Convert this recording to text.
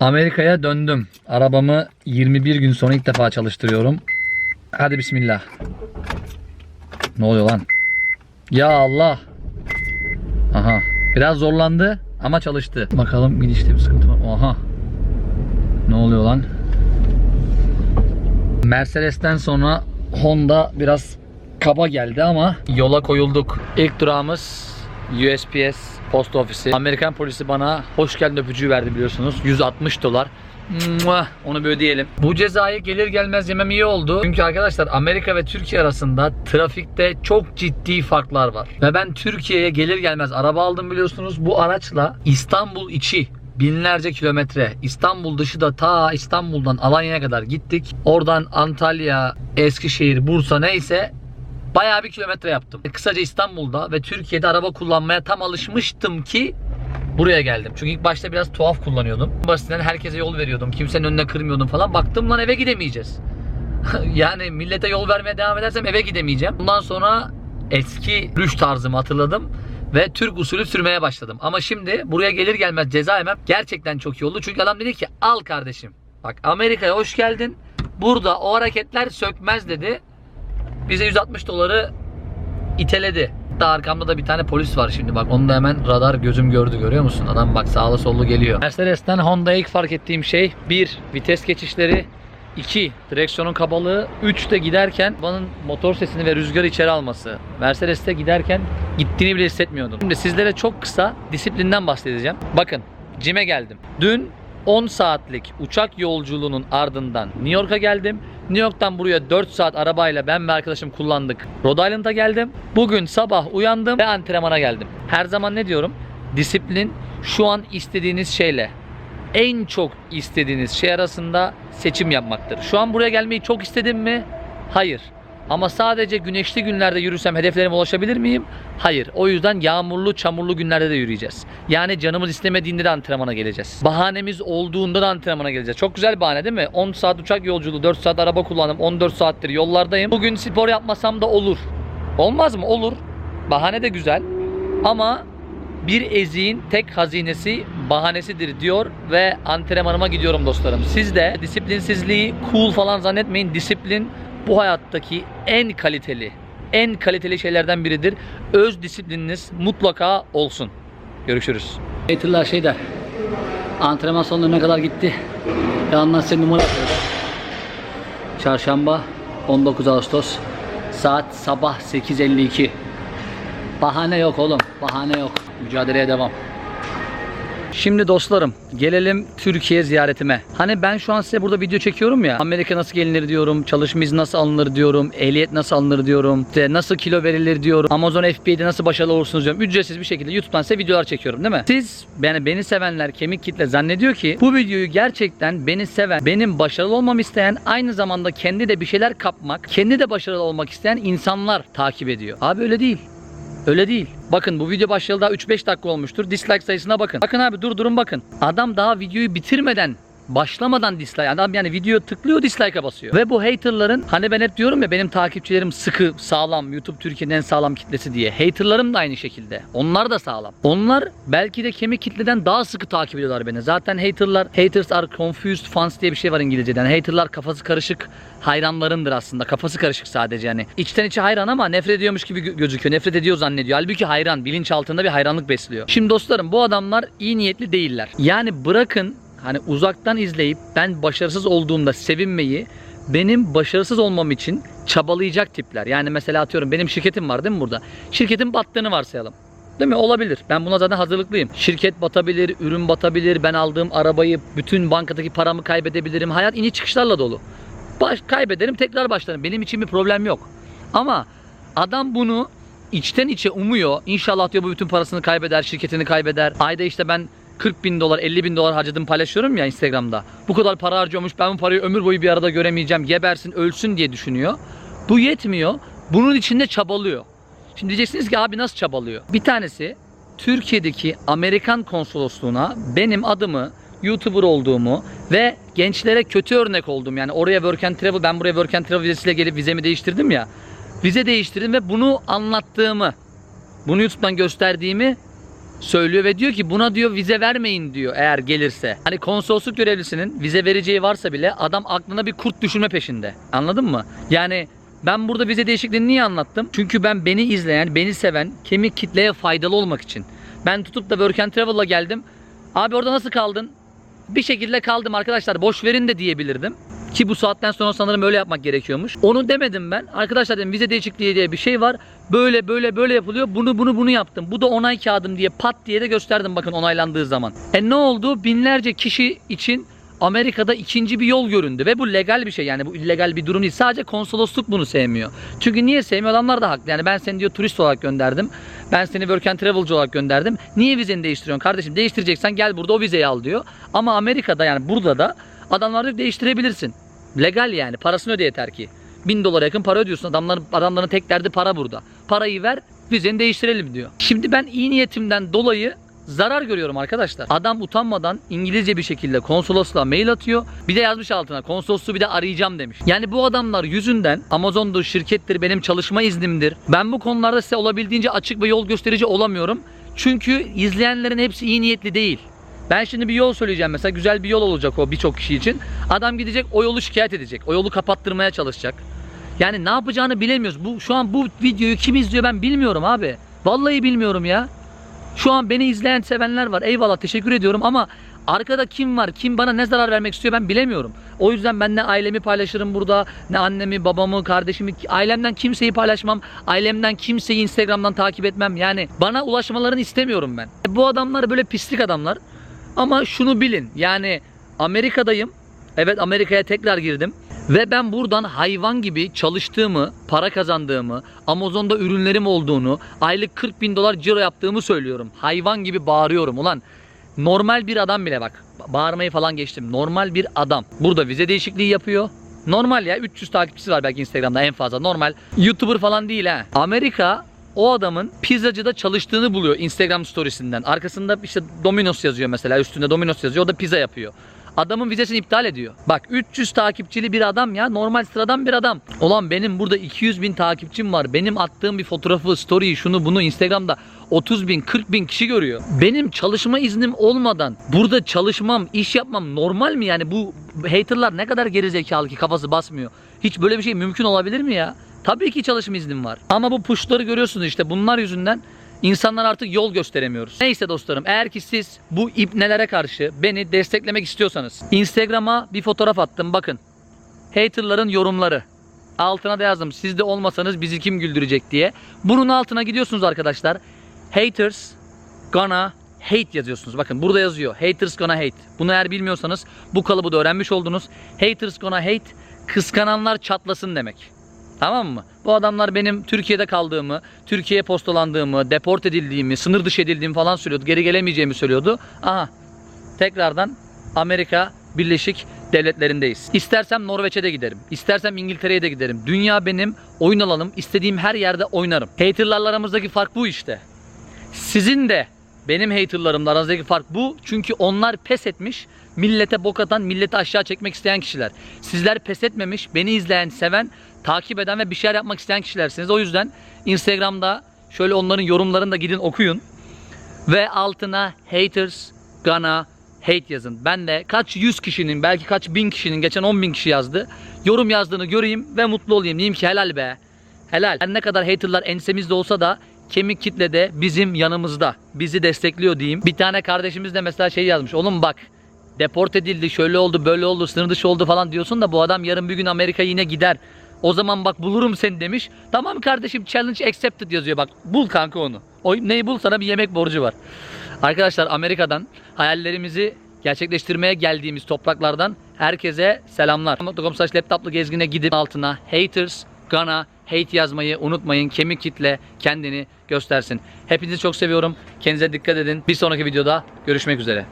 Amerika'ya döndüm. Arabamı 21 gün sonra ilk defa çalıştırıyorum. Hadi bismillah. Ne oluyor lan? Ya Allah. Aha. Biraz zorlandı ama çalıştı. Bakalım gidişte bir sıkıntı var. Oha. Ne oluyor lan? Mercedes'ten sonra Honda biraz kaba geldi ama yola koyulduk. İlk durağımız USPS post ofisi. Amerikan polisi bana hoş geldin öpücüğü verdi biliyorsunuz. 160 dolar. Onu bir ödeyelim. Bu cezayı gelir gelmez yemem iyi oldu. Çünkü arkadaşlar Amerika ve Türkiye arasında trafikte çok ciddi farklar var. Ve ben Türkiye'ye gelir gelmez araba aldım biliyorsunuz. Bu araçla İstanbul içi binlerce kilometre. İstanbul dışı da ta İstanbul'dan Alanya'ya kadar gittik. Oradan Antalya, Eskişehir, Bursa neyse bayağı bir kilometre yaptım. Kısaca İstanbul'da ve Türkiye'de araba kullanmaya tam alışmıştım ki buraya geldim. Çünkü ilk başta biraz tuhaf kullanıyordum. Basitinden herkese yol veriyordum. Kimsenin önüne kırmıyordum falan. Baktım lan eve gidemeyeceğiz. yani millete yol vermeye devam edersem eve gidemeyeceğim. Bundan sonra eski rüş tarzımı hatırladım ve Türk usulü sürmeye başladım. Ama şimdi buraya gelir gelmez ceza yemem gerçekten çok iyi oldu. Çünkü adam dedi ki al kardeşim. Bak Amerika'ya hoş geldin. Burada o hareketler sökmez dedi. Bize 160 doları iteledi. Hatta arkamda da bir tane polis var şimdi bak onu da hemen radar gözüm gördü görüyor musun? Adam bak sağlı sollu geliyor. Mercedes'ten Honda'ya ilk fark ettiğim şey 1. Vites geçişleri 2. Direksiyonun kabalığı 3 de giderken arabanın motor sesini ve rüzgarı içeri alması. Mercedes'te giderken gittiğini bile hissetmiyordum. Şimdi sizlere çok kısa disiplinden bahsedeceğim. Bakın Cime geldim. Dün 10 saatlik uçak yolculuğunun ardından New York'a geldim. New York'tan buraya 4 saat arabayla ben ve arkadaşım kullandık. Rhode Island'a geldim. Bugün sabah uyandım ve antrenmana geldim. Her zaman ne diyorum? Disiplin şu an istediğiniz şeyle en çok istediğiniz şey arasında seçim yapmaktır. Şu an buraya gelmeyi çok istedim mi? Hayır. Ama sadece güneşli günlerde yürüsem hedeflerime ulaşabilir miyim? Hayır. O yüzden yağmurlu, çamurlu günlerde de yürüyeceğiz. Yani canımız istemediğinde de antrenmana geleceğiz. Bahanemiz olduğunda da antrenmana geleceğiz. Çok güzel bahane değil mi? 10 saat uçak yolculuğu, 4 saat araba kullandım, 14 saattir yollardayım. Bugün spor yapmasam da olur. Olmaz mı? Olur. Bahane de güzel. Ama bir eziğin tek hazinesi bahanesidir diyor ve antrenmanıma gidiyorum dostlarım. Siz de disiplinsizliği cool falan zannetmeyin. Disiplin bu hayattaki en kaliteli, en kaliteli şeylerden biridir. Öz disiplininiz mutlaka olsun. Görüşürüz. Haterlar şey der. Antrenman sonuna kadar gitti. Yandan size numara atıyorlar. Çarşamba 19 Ağustos saat sabah 8.52. Bahane yok oğlum. Bahane yok. Mücadeleye devam. Şimdi dostlarım gelelim Türkiye ziyaretime. Hani ben şu an size burada video çekiyorum ya. Amerika nasıl gelinir diyorum. Çalışma izni nasıl alınır diyorum. Ehliyet nasıl alınır diyorum. İşte nasıl kilo verilir diyorum. Amazon FBA'de nasıl başarılı olursunuz diyorum. Ücretsiz bir şekilde YouTube'dan size videolar çekiyorum değil mi? Siz yani beni sevenler kemik kitle zannediyor ki bu videoyu gerçekten beni seven, benim başarılı olmamı isteyen aynı zamanda kendi de bir şeyler kapmak, kendi de başarılı olmak isteyen insanlar takip ediyor. Abi öyle değil. Öyle değil. Bakın bu video başlayalı daha 3-5 dakika olmuştur. Dislike sayısına bakın. Bakın abi dur durun bakın. Adam daha videoyu bitirmeden başlamadan dislike adam yani video tıklıyor dislike'a basıyor. Ve bu haterların hani ben hep diyorum ya benim takipçilerim sıkı sağlam YouTube Türkiye'nin en sağlam kitlesi diye. Haterlarım da aynı şekilde. Onlar da sağlam. Onlar belki de kemik kitleden daha sıkı takip ediyorlar beni. Zaten haterlar haters are confused fans diye bir şey var İngilizce'den. Haterlar kafası karışık hayranlarındır aslında. Kafası karışık sadece yani. İçten içe hayran ama nefret ediyormuş gibi gö- gözüküyor. Nefret ediyor zannediyor. Halbuki hayran. Bilinç altında bir hayranlık besliyor. Şimdi dostlarım bu adamlar iyi niyetli değiller. Yani bırakın hani uzaktan izleyip ben başarısız olduğumda sevinmeyi benim başarısız olmam için çabalayacak tipler. Yani mesela atıyorum benim şirketim var değil mi burada? Şirketin battığını varsayalım. Değil mi? Olabilir. Ben buna zaten hazırlıklıyım. Şirket batabilir, ürün batabilir, ben aldığım arabayı, bütün bankadaki paramı kaybedebilirim. Hayat iniş çıkışlarla dolu. Baş, kaybederim tekrar başlarım. Benim için bir problem yok. Ama adam bunu içten içe umuyor. İnşallah diyor bu bütün parasını kaybeder, şirketini kaybeder. Ayda işte ben 40 bin dolar, 50 bin dolar harcadım paylaşıyorum ya Instagram'da. Bu kadar para harcıyormuş ben bu parayı ömür boyu bir arada göremeyeceğim. Gebersin, ölsün diye düşünüyor. Bu yetmiyor. Bunun için de çabalıyor. Şimdi diyeceksiniz ki abi nasıl çabalıyor? Bir tanesi Türkiye'deki Amerikan konsolosluğuna benim adımı YouTuber olduğumu ve gençlere kötü örnek oldum. Yani oraya work and travel, ben buraya work and travel vizesiyle gelip vizemi değiştirdim ya. Vize değiştirdim ve bunu anlattığımı, bunu YouTube'dan gösterdiğimi söylüyor ve diyor ki buna diyor vize vermeyin diyor eğer gelirse. Hani konsolosluk görevlisinin vize vereceği varsa bile adam aklına bir kurt düşürme peşinde. Anladın mı? Yani ben burada vize değişikliğini niye anlattım? Çünkü ben beni izleyen, beni seven, kemik kitleye faydalı olmak için. Ben tutup da Work and Travel'la geldim. Abi orada nasıl kaldın? Bir şekilde kaldım arkadaşlar boş verin de diyebilirdim. Ki bu saatten sonra sanırım öyle yapmak gerekiyormuş. Onu demedim ben. Arkadaşlar dedim vize değişikliği diye bir şey var. Böyle böyle böyle yapılıyor. Bunu bunu bunu yaptım. Bu da onay kağıdım diye pat diye de gösterdim bakın onaylandığı zaman. E ne oldu? Binlerce kişi için Amerika'da ikinci bir yol göründü ve bu legal bir şey yani bu illegal bir durum değil. Sadece konsolosluk bunu sevmiyor. Çünkü niye sevmiyor? Adamlar da haklı. Yani ben seni diyor turist olarak gönderdim. Ben seni work and travelci olarak gönderdim. Niye vizeni değiştiriyorsun kardeşim? Değiştireceksen gel burada o vizeyi al diyor. Ama Amerika'da yani burada da adamlar diyor değiştirebilirsin. Legal yani parasını öde yeter ki. Bin dolara yakın para ödüyorsun. Adamların, adamların tek derdi para burada. Parayı ver vizeni değiştirelim diyor. Şimdi ben iyi niyetimden dolayı zarar görüyorum arkadaşlar. Adam utanmadan İngilizce bir şekilde konsolosluğa mail atıyor. Bir de yazmış altına konsolosluğu bir de arayacağım demiş. Yani bu adamlar yüzünden Amazon'dur, şirkettir, benim çalışma iznimdir. Ben bu konularda size olabildiğince açık ve yol gösterici olamıyorum. Çünkü izleyenlerin hepsi iyi niyetli değil. Ben şimdi bir yol söyleyeceğim mesela güzel bir yol olacak o birçok kişi için. Adam gidecek o yolu şikayet edecek. O yolu kapattırmaya çalışacak. Yani ne yapacağını bilemiyoruz. Bu şu an bu videoyu kim izliyor ben bilmiyorum abi. Vallahi bilmiyorum ya. Şu an beni izleyen sevenler var. Eyvallah teşekkür ediyorum ama arkada kim var? Kim bana ne zarar vermek istiyor ben bilemiyorum. O yüzden ben ne ailemi paylaşırım burada, ne annemi, babamı, kardeşimi, ailemden kimseyi paylaşmam. Ailemden kimseyi Instagram'dan takip etmem. Yani bana ulaşmalarını istemiyorum ben. Bu adamlar böyle pislik adamlar. Ama şunu bilin. Yani Amerika'dayım. Evet Amerika'ya tekrar girdim. Ve ben buradan hayvan gibi çalıştığımı, para kazandığımı, Amazon'da ürünlerim olduğunu, aylık 40 bin dolar ciro yaptığımı söylüyorum. Hayvan gibi bağırıyorum. Ulan normal bir adam bile bak. ba- Bağırmayı falan geçtim. Normal bir adam. Burada vize değişikliği yapıyor. Normal ya 300 takipçisi var belki Instagram'da en fazla. Normal. YouTuber falan değil ha. Amerika o adamın pizzacıda çalıştığını buluyor Instagram storiesinden. Arkasında işte Domino's yazıyor mesela. Üstünde Domino's yazıyor. O da pizza yapıyor. Adamın vizesini iptal ediyor. Bak 300 takipçili bir adam ya. Normal sıradan bir adam. Ulan benim burada 200 bin takipçim var. Benim attığım bir fotoğrafı, story'i, şunu bunu Instagram'da 30 bin, 40 bin kişi görüyor. Benim çalışma iznim olmadan burada çalışmam, iş yapmam normal mi yani? Bu haterlar ne kadar gerizekalı ki kafası basmıyor. Hiç böyle bir şey mümkün olabilir mi ya? Tabii ki çalışma iznim var. Ama bu pushları görüyorsunuz işte bunlar yüzünden insanlar artık yol gösteremiyoruz. Neyse dostlarım eğer ki siz bu ipnelere karşı beni desteklemek istiyorsanız Instagram'a bir fotoğraf attım bakın. Haterların yorumları. Altına da yazdım siz de olmasanız bizi kim güldürecek diye. Bunun altına gidiyorsunuz arkadaşlar. Haters gonna hate yazıyorsunuz. Bakın burada yazıyor. Haters gonna hate. Bunu eğer bilmiyorsanız bu kalıbı da öğrenmiş oldunuz. Haters gonna hate kıskananlar çatlasın demek. Tamam mı? Bu adamlar benim Türkiye'de kaldığımı, Türkiye'ye postalandığımı, deport edildiğimi, sınır dışı edildiğimi falan söylüyordu. Geri gelemeyeceğimi söylüyordu. Aha tekrardan Amerika Birleşik Devletleri'ndeyiz. İstersem Norveç'e de giderim. İstersem İngiltere'ye de giderim. Dünya benim. Oyun alalım. İstediğim her yerde oynarım. Haterlarla aramızdaki fark bu işte. Sizin de benim haterlarımla aranızdaki fark bu. Çünkü onlar pes etmiş. Millete bok atan, milleti aşağı çekmek isteyen kişiler. Sizler pes etmemiş, beni izleyen, seven, takip eden ve bir şeyler yapmak isteyen kişilersiniz. O yüzden Instagram'da şöyle onların yorumlarını da gidin okuyun. Ve altına haters gonna hate yazın. Ben de kaç yüz kişinin belki kaç bin kişinin geçen 10 bin kişi yazdı. Yorum yazdığını göreyim ve mutlu olayım. Diyeyim ki helal be. Helal. Her ne kadar haterlar ensemizde olsa da kemik kitle de bizim yanımızda. Bizi destekliyor diyeyim. Bir tane kardeşimiz de mesela şey yazmış. Oğlum bak deport edildi, şöyle oldu, böyle oldu, sınır dışı oldu falan diyorsun da bu adam yarın bir gün Amerika yine gider. O zaman bak bulurum seni demiş. Tamam kardeşim challenge accepted yazıyor bak. Bul kanka onu. O neyi bul sana bir yemek borcu var. Arkadaşlar Amerika'dan hayallerimizi gerçekleştirmeye geldiğimiz topraklardan herkese selamlar. .com slash laptoplu gezgine gidip altına haters gonna hate yazmayı unutmayın. Kemik kitle kendini göstersin. Hepinizi çok seviyorum. Kendinize dikkat edin. Bir sonraki videoda görüşmek üzere.